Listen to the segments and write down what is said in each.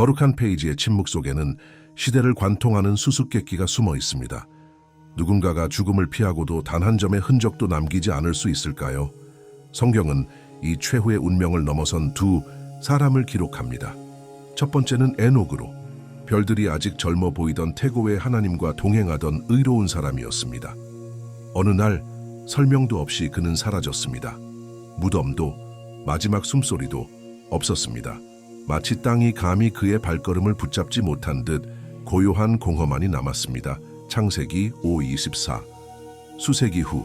거룩한 페이지의 침묵 속에는 시대를 관통하는 수수께끼가 숨어 있습니다. 누군가가 죽음을 피하고도 단 한 점의 흔적도 남기지 않을 수 있을까요? 성경은 이 최후의 운명을 넘어선 두 사람을 기록합니다. 첫 번째는 에녹으로 별들이 아직 젊어 보이던 태고의 하나님과 동행하던 의로운 사람이었습니다. 어느 날 설명도 없이 그는 사라졌습니다. 무덤도 마지막 숨소리도 없었습니다. 마치 땅이 감히 그의 발걸음을 붙잡지 못한 듯 고요한 공허만이 남았습니다. 창세기 5:24 수세기 후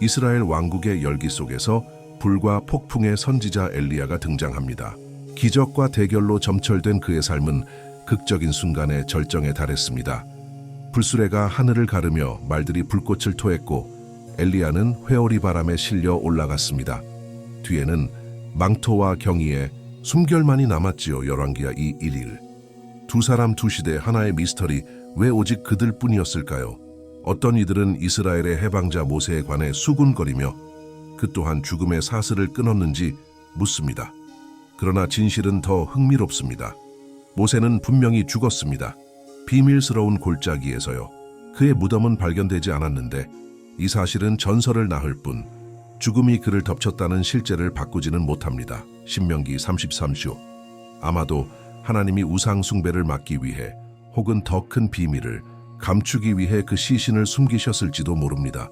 이스라엘 왕국의 열기 속에서 불과 폭풍의 선지자 엘리야가 등장합니다. 기적과 대결로 점철된 그의 삶은 극적인 순간에 절정에 달했습니다. 불수레가 하늘을 가르며 말들이 불꽃을 토했고 엘리야는 회오리 바람에 실려 올라갔습니다. 뒤에는 망토와 경이에 숨결만이 남았지요. 열왕기야 2 1일. 두 사람 두 시대 하나의 미스터리 왜 오직 그들뿐이었을까요? 어떤 이들은 이스라엘의 해방자 모세에 관해 수군거리며 그 또한 죽음의 사슬을 끊었는지 묻습니다. 그러나 진실은 더 흥미롭습니다. 모세는 분명히 죽었습니다. 비밀스러운 골짜기에서요. 그의 무덤은 발견되지 않았는데 이 사실은 전설을 낳을 뿐 죽음이 그를 덮쳤다는 실제를 바꾸지는 못합니다. 신명기 33조. 아마도 하나님이 우상 숭배를 막기 위해 혹은 더 큰 비밀을 감추기 위해 그 시신을 숨기셨을지도 모릅니다.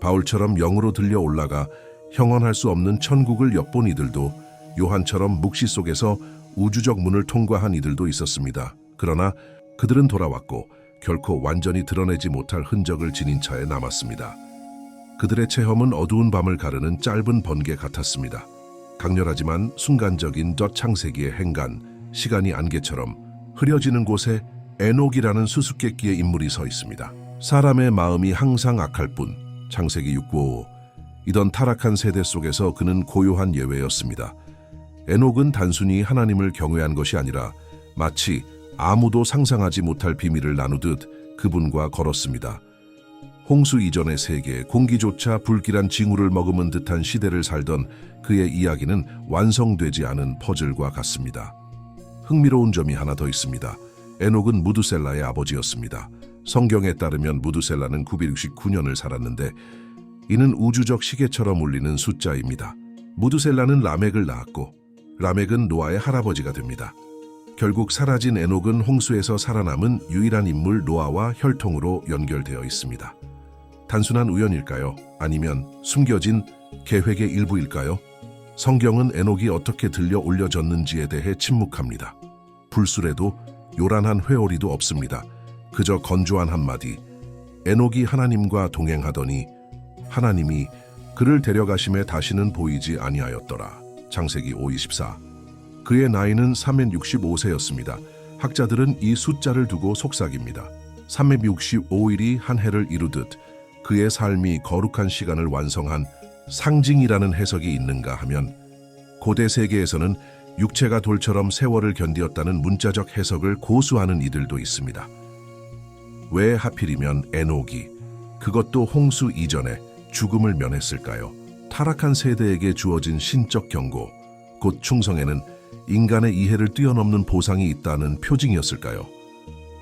바울처럼 영으로 들려 올라가 형언할 수 없는 천국을 엿본 이들도 요한처럼 묵시 속에서 우주적 문을 통과한 이들도 있었습니다. 그러나 그들은 돌아왔고 결코 완전히 드러내지 못할 흔적을 지닌 차에 남았습니다. 그들의 체험은 어두운 밤을 가르는 짧은 번개 같았습니다. 강렬하지만 순간적인 덧 창세기의 행간, 시간이 안개처럼 흐려지는 곳에 에녹이라는 수수께끼의 인물이 서 있습니다. 사람의 마음이 항상 악할 뿐, 창세기 695. 이던 타락한 세대 속에서 그는 고요한 예외였습니다. 에녹은 단순히 하나님을 경외한 것이 아니라 마치 아무도 상상하지 못할 비밀을 나누듯 그분과 걸었습니다. 홍수 이전의 세계, 공기조차 불길한 징후를 머금은 듯한 시대를 살던 그의 이야기는 완성되지 않은 퍼즐과 같습니다. 흥미로운 점이 하나 더 있습니다. 에녹은 무두셀라의 아버지였습니다. 성경에 따르면 무두셀라는 969년을 살았는데 이는 우주적 시계처럼 울리는 숫자입니다. 무두셀라는 라멕을 낳았고 라멕은 노아의 할아버지가 됩니다. 결국 사라진 에녹은 홍수에서 살아남은 유일한 인물 노아와 혈통으로 연결되어 있습니다. 단순한 우연일까요? 아니면 숨겨진 계획의 일부일까요? 성경은 에녹이 어떻게 들려 올려졌는지에 대해 침묵합니다. 불술에도 요란한 회오리도 없습니다. 그저 건조한 한마디. 에녹이 하나님과 동행하더니 하나님이 그를 데려가심에 다시는 보이지 아니하였더라. 창세기 5:24. 그의 나이는 365세였습니다. 학자들은 이 숫자를 두고 속삭입니다. 365일이 한 해를 이루듯 그의 삶이 거룩한 시간을 완성한 상징이라는 해석이 있는가 하면 고대 세계에서는 육체가 돌처럼 세월을 견디었다는 문자적 해석을 고수하는 이들도 있습니다. 왜 하필이면 에녹이 그것도 홍수 이전에 죽음을 면했을까요? 타락한 세대에게 주어진 신적 경고, 곧 충성에는 인간의 이해를 뛰어넘는 보상이 있다는 표징이었을까요?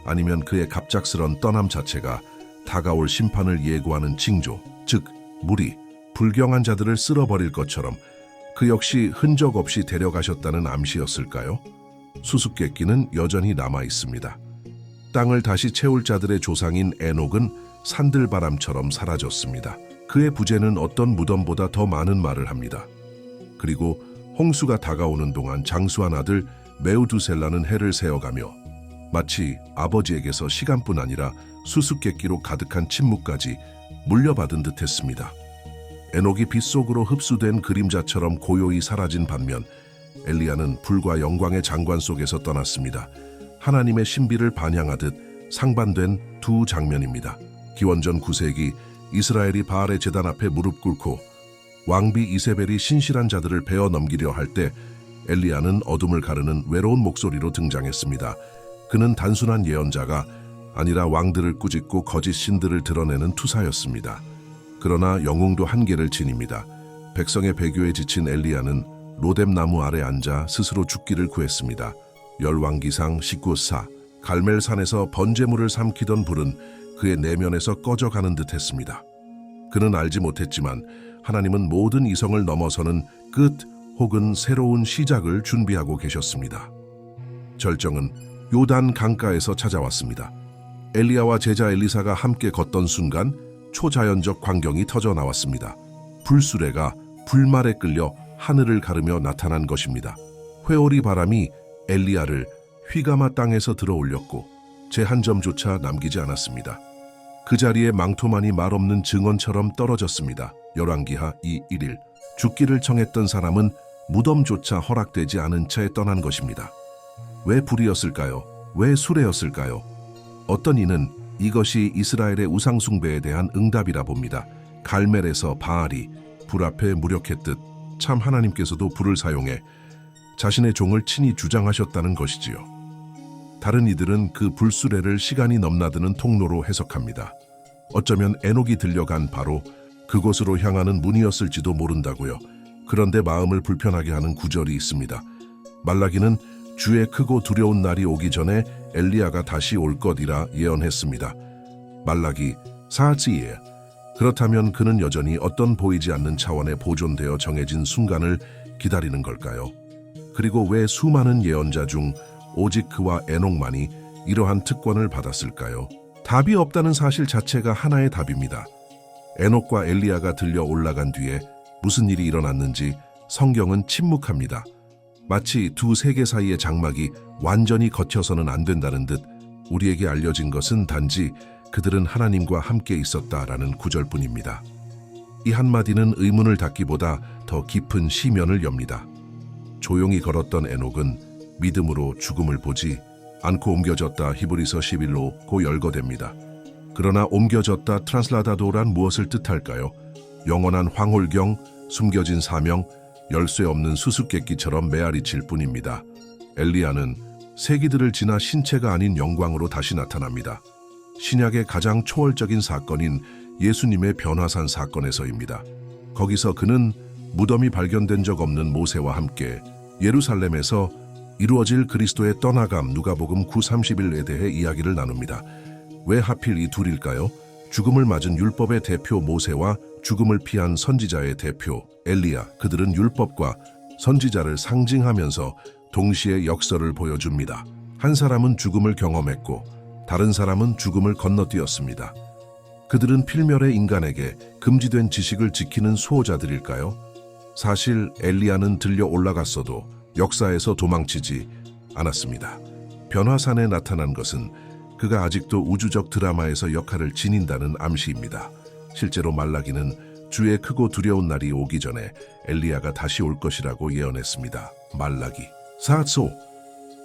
아니면 그의 갑작스런 떠남 자체가 다가올 심판을 예고하는 징조, 즉 물이 불경한 자들을 쓸어버릴 것처럼 그 역시 흔적 없이 데려가셨다는 암시였을까요? 수수께끼는 여전히 남아 있습니다. 땅을 다시 채울 자들의 조상인 에녹은 산들바람처럼 사라졌습니다. 그의 부재는 어떤 무덤보다 더 많은 말을 합니다. 그리고 홍수가 다가오는 동안 장수한 아들 메우두셀라는 해를 세어가며 마치 아버지에게서 시간뿐 아니라 수수께끼로 가득한 침묵까지 물려받은 듯 했습니다. 에녹이 빛 속으로 흡수된 그림자처럼 고요히 사라진 반면 엘리야는 불과 영광의 장관 속에서 떠났습니다. 하나님의 신비를 반향하듯 상반된 두 장면입니다. 기원전 9세기 이스라엘이 바알의 제단 앞에 무릎 꿇고 왕비 이세벨이 신실한 자들을 베어 넘기려 할 때 엘리야는 어둠을 가르는 외로운 목소리로 등장했습니다. 그는 단순한 예언자가 아니라 왕들을 꾸짖고 거짓 신들을 드러내는 투사였습니다. 그러나 영웅도 한계를 지닙니다. 백성의 배교에 지친 엘리야는 로뎀 나무 아래 앉아 스스로 죽기를 구했습니다. 열왕기상 19사 갈멜산에서 번제물을 삼키던 불은 그의 내면에서 꺼져가는 듯했습니다. 그는 알지 못했지만 하나님은 모든 이성을 넘어서는 끝 혹은 새로운 시작을 준비하고 계셨습니다. 절정은 요단 강가에서 찾아왔습니다. 엘리야와 제자 엘리사가 함께 걷던 순간 초자연적 광경이 터져 나왔습니다. 불수레가 불말에 끌려 하늘을 가르며 나타난 것입니다. 회오리 바람이 엘리야를 휘가마 땅에서 들어올렸고 제 한 점조차 남기지 않았습니다. 그 자리에 망토만이 말없는 증언처럼 떨어졌습니다. 열왕기하 2 1일 죽기를 청했던 사람은 무덤조차 허락되지 않은 채 떠난 것입니다. 왜 불이었을까요? 왜 수레였을까요? 어떤 이는 이것이 이스라엘의 우상숭배에 대한 응답이라 봅니다. 갈멜에서 바알이 불 앞에 무력했듯 참 하나님께서도 불을 사용해 자신의 종을 친히 주장하셨다는 것이지요. 다른 이들은 그 불수레를 시간이 넘나드는 통로로 해석합니다. 어쩌면 에녹이 들려간 바로 그곳으로 향하는 문이었을지도 모른다고요. 그런데 마음을 불편하게 하는 구절이 있습니다. 말라기는 주의 크고 두려운 날이 오기 전에 엘리야가 다시 올 것이라 예언했습니다. 말라기 사지예 그렇다면 그는 여전히 어떤 보이지 않는 차원에 보존되어 정해진 순간을 기다리는 걸까요? 그리고 왜 수많은 예언자 중 오직 그와 에녹만이 이러한 특권을 받았을까요? 답이 없다는 사실 자체가 하나의 답입니다. 에녹과 엘리야가 들려 올라간 뒤에 무슨 일이 일어났는지 성경은 침묵합니다. 마치 두 세계 사이의 장막이 완전히 걷혀서는 안 된다는 듯 우리에게 알려진 것은 단지 그들은 하나님과 함께 있었다라는 구절뿐입니다. 이 한마디는 의문을 닫기보다 더 깊은 시면을 엽니다. 조용히 걸었던 에녹은 믿음으로 죽음을 보지 않고 옮겨졌다 히브리서 11로 고 열거됩니다. 그러나 옮겨졌다 트란슬라다도란 무엇을 뜻할까요? 영원한 황홀경, 숨겨진 사명, 열쇠 없는 수수께끼처럼 메아리 칠 뿐입니다. 엘리야는 세기들을 지나 신체가 아닌 영광으로 다시 나타납니다. 신약의 가장 초월적인 사건인 예수님의 변화산 사건에서입니다. 거기서 그는 무덤이 발견된 적 없는 모세와 함께 예루살렘에서 이루어질 그리스도의 떠나감 누가복음 9:30일에 대해 이야기를 나눕니다. 왜 하필 이 둘일까요? 죽음을 맞은 율법의 대표 모세와 죽음을 피한 선지자의 대표 엘리야 그들은 율법과 선지자를 상징하면서 동시에 역설을 보여줍니다. 한 사람은 죽음을 경험했고 다른 사람은 죽음을 건너뛰었습니다. 그들은 필멸의 인간에게 금지된 지식을 지키는 수호자들일까요? 사실 엘리야는 들려 올라갔어도 역사에서 도망치지 않았습니다. 변화산에 나타난 것은 그가 아직도 우주적 드라마에서 역할을 지닌다는 암시입니다. 실제로 말라기는 주의 크고 두려운 날이 오기 전에 엘리야가 다시 올 것이라고 예언했습니다. 말라기 사소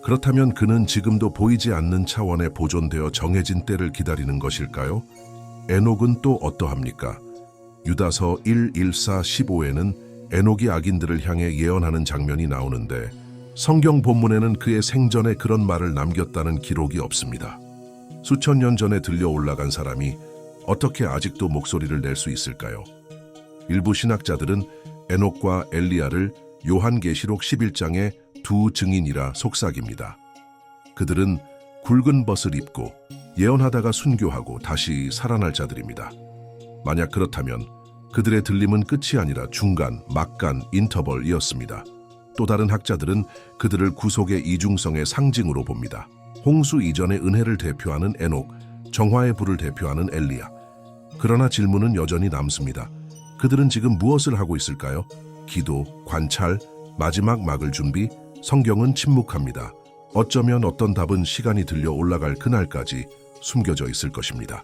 그렇다면 그는 지금도 보이지 않는 차원에 보존되어 정해진 때를 기다리는 것일까요? 에녹은 또 어떠합니까? 유다서 1, 1, 4, 15에는 에녹이 악인들을 향해 예언하는 장면이 나오는데 성경 본문에는 그의 생전에 그런 말을 남겼다는 기록이 없습니다. 수천 년 전에 들려 올라간 사람이 어떻게 아직도 목소리를 낼 수 있을까요? 일부 신학자들은 에녹과 엘리야를 요한계시록 11장의 두 증인이라 속삭입니다. 그들은 굵은 벗을 입고 예언하다가 순교하고 다시 살아날 자들입니다. 만약 그렇다면 그들의 들림은 끝이 아니라 중간, 막간, 인터벌이었습니다. 또 다른 학자들은 그들을 구속의 이중성의 상징으로 봅니다. 홍수 이전의 은혜를 대표하는 에녹, 정화의 불을 대표하는 엘리야. 그러나 질문은 여전히 남습니다. 그들은 지금 무엇을 하고 있을까요? 기도, 관찰, 마지막 막을 준비, 성경은 침묵합니다. 어쩌면 어떤 답은 시간이 들려 올라갈 그날까지 숨겨져 있을 것입니다.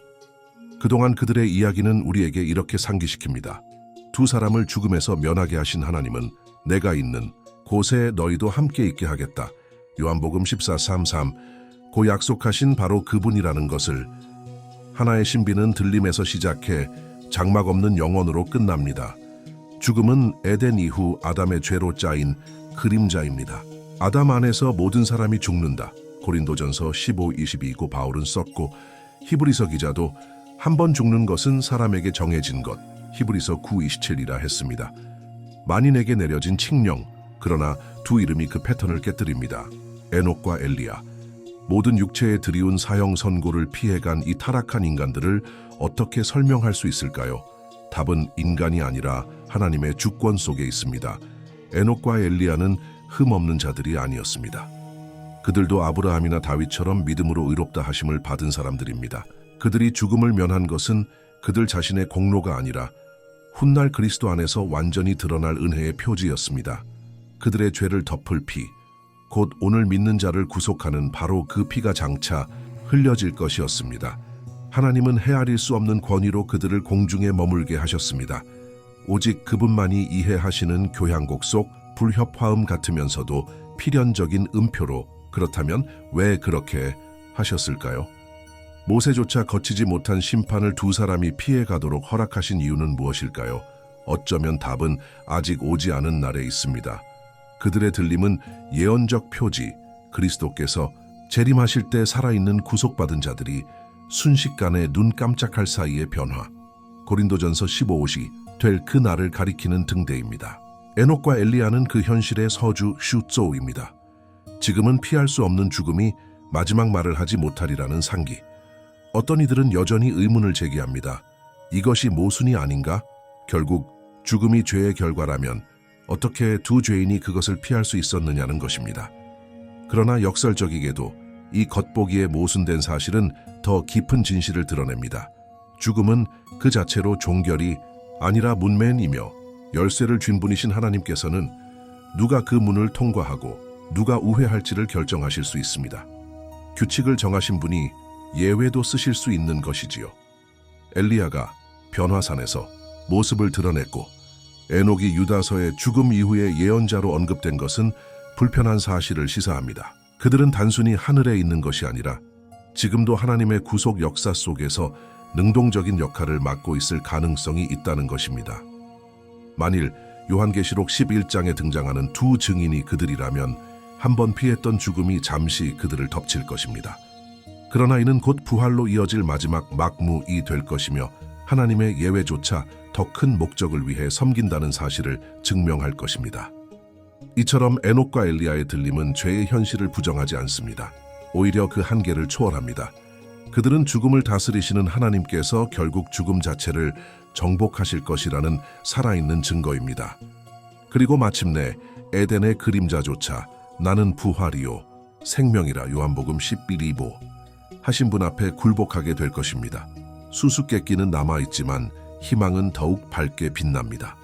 그동안 그들의 이야기는 우리에게 이렇게 상기시킵니다. 두 사람을 죽음에서 면하게 하신 하나님은 내가 있는 곳에 너희도 함께 있게 하겠다. 요한복음 14:33. 고 약속하신 바로 그분이라는 것을 하나의 신비는 들림에서 시작해 장막 없는 영원으로 끝납니다. 죽음은 에덴 이후 아담의 죄로 짜인 그림자입니다. 아담 안에서 모든 사람이 죽는다. 고린도전서 15, 22고 바울은 썼고 히브리서 기자도 한 번 죽는 것은 사람에게 정해진 것. 히브리서 9, 27이라 했습니다. 만인에게 내려진 칙령. 그러나 두 이름이 그 패턴을 깨뜨립니다. 에녹과 엘리야. 모든 육체에 드리운 사형 선고를 피해간 이 타락한 인간들을 어떻게 설명할 수 있을까요? 답은 인간이 아니라 하나님의 주권 속에 있습니다. 에녹과 엘리야는 흠 없는 자들이 아니었습니다. 그들도 아브라함이나 다윗처럼 믿음으로 의롭다 하심을 받은 사람들입니다. 그들이 죽음을 면한 것은 그들 자신의 공로가 아니라 훗날 그리스도 안에서 완전히 드러날 은혜의 표지였습니다. 그들의 죄를 덮을 피, 곧 오늘 믿는 자를 구속하는 바로 그 피가 장차 흘려질 것이었습니다. 하나님은 헤아릴 수 없는 권위로 그들을 공중에 머물게 하셨습니다. 오직 그분만이 이해하시는 교향곡 속 불협화음 같으면서도 필연적인 음표로 그렇다면 왜 그렇게 하셨을까요? 모세조차 거치지 못한 심판을 두 사람이 피해 가도록 허락하신 이유는 무엇일까요? 어쩌면 답은 아직 오지 않은 날에 있습니다. 그들의 들림은 예언적 표지, 그리스도께서 재림하실 때 살아있는 구속받은 자들이 순식간에 눈 깜짝할 사이의 변화, 고린도전서 15옷이 될그 날을 가리키는 등대입니다. 에녹과 엘리야는 그 현실의 서주 슈조우입니다. 지금은 피할 수 없는 죽음이 마지막 말을 하지 못하리라는 상기. 어떤 이들은 여전히 의문을 제기합니다. 이것이 모순이 아닌가? 결국 죽음이 죄의 결과라면 어떻게 두 죄인이 그것을 피할 수 있었느냐는 것입니다. 그러나 역설적이게도 이 겉보기에 모순된 사실은 더 깊은 진실을 드러냅니다. 죽음은 그 자체로 종결이 아니라 문맨이며 열쇠를 쥔 분이신 하나님께서는 누가 그 문을 통과하고 누가 우회할지를 결정하실 수 있습니다. 규칙을 정하신 분이 예외도 쓰실 수 있는 것이지요. 엘리야가 변화산에서 모습을 드러냈고 에녹이 유다서의 죽음 이후의 예언자로 언급된 것은 불편한 사실을 시사합니다. 그들은 단순히 하늘에 있는 것이 아니라 지금도 하나님의 구속 역사 속에서 능동적인 역할을 맡고 있을 가능성이 있다는 것입니다. 만일 요한계시록 11장에 등장하는 두 증인이 그들이라면 한 번 피했던 죽음이 잠시 그들을 덮칠 것입니다. 그러나 이는 곧 부활로 이어질 마지막 막무이 될 것이며 하나님의 예외조차 더 큰 목적을 위해 섬긴다는 사실을 증명할 것입니다. 이처럼 에녹과 엘리야의 들림은 죄의 현실을 부정하지 않습니다. 오히려 그 한계를 초월합니다. 그들은 죽음을 다스리시는 하나님께서 결국 죽음 자체를 정복하실 것이라는 살아있는 증거입니다. 그리고 마침내 에덴의 그림자조차 나는 부활이요 생명이라 요한복음 11보 하신 분 앞에 굴복하게 될 것입니다. 수수께끼는 남아있지만 희망은 더욱 밝게 빛납니다.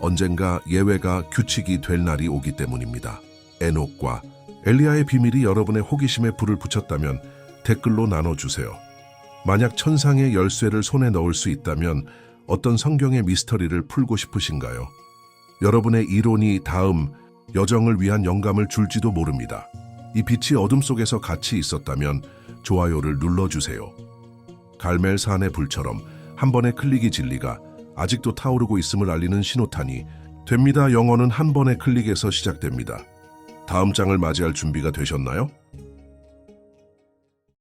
언젠가 예외가 규칙이 될 날이 오기 때문입니다. 에녹과 엘리야의 비밀이 여러분의 호기심에 불을 붙였다면 댓글로 나눠주세요. 만약 천상의 열쇠를 손에 넣을 수 있다면 어떤 성경의 미스터리를 풀고 싶으신가요? 여러분의 이론이 다음 여정을 위한 영감을 줄지도 모릅니다. 이 빛이 어둠 속에서 같이 있었다면 좋아요를 눌러주세요. 갈멜산의 불처럼 한 번의 클릭이 진리가 아직도 타오르고 있음을 알리는 신호탄이 됩니다. 영어는 한 번의 클릭에서 시작됩니다. 다음 장을 맞이할 준비가 되셨나요?